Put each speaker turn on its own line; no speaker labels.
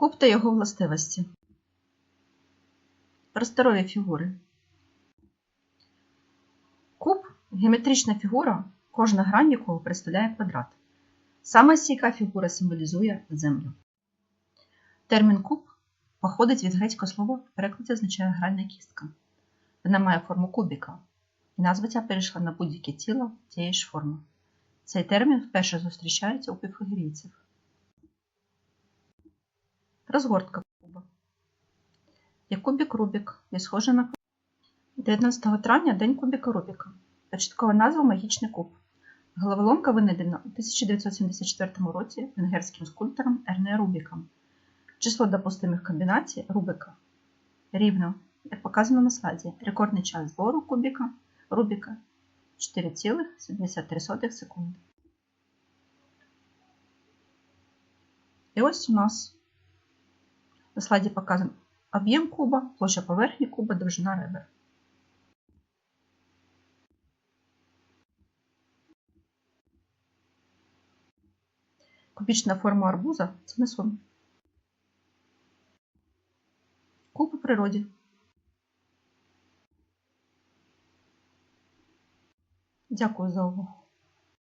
Куб та його властивості. Просторові фігури. Куб геометрична фігура, кожна грань якого представляє квадрат. Саме стійка фігура символізує землю. Термін куб походить від грецького слова, в перекладі означає гральна кістка. Вона має форму кубіка, і назва ця перейшла на будь-яке тіло тієї ж форми. Цей термін вперше зустрічається у піфагорійців. Розгортка куба. Як кубік Рубік є схожа на 19 травня День кубіка Рубіка. Початкова назва Магічний куб. Головоломка винайдена у 1974 році венгерським скульптором Ерне Рубіком. Число допустимих комбінацій Рубика рівно, як показано на слайді, рекордний час збору кубіка Рубіка 4,73 секунди. І ось у нас на слайді показан об'єм куба, площа поверхні куба, довжина ребер. Кубічна форма арбуза це не сон. Куб у природі. Дякую за увагу.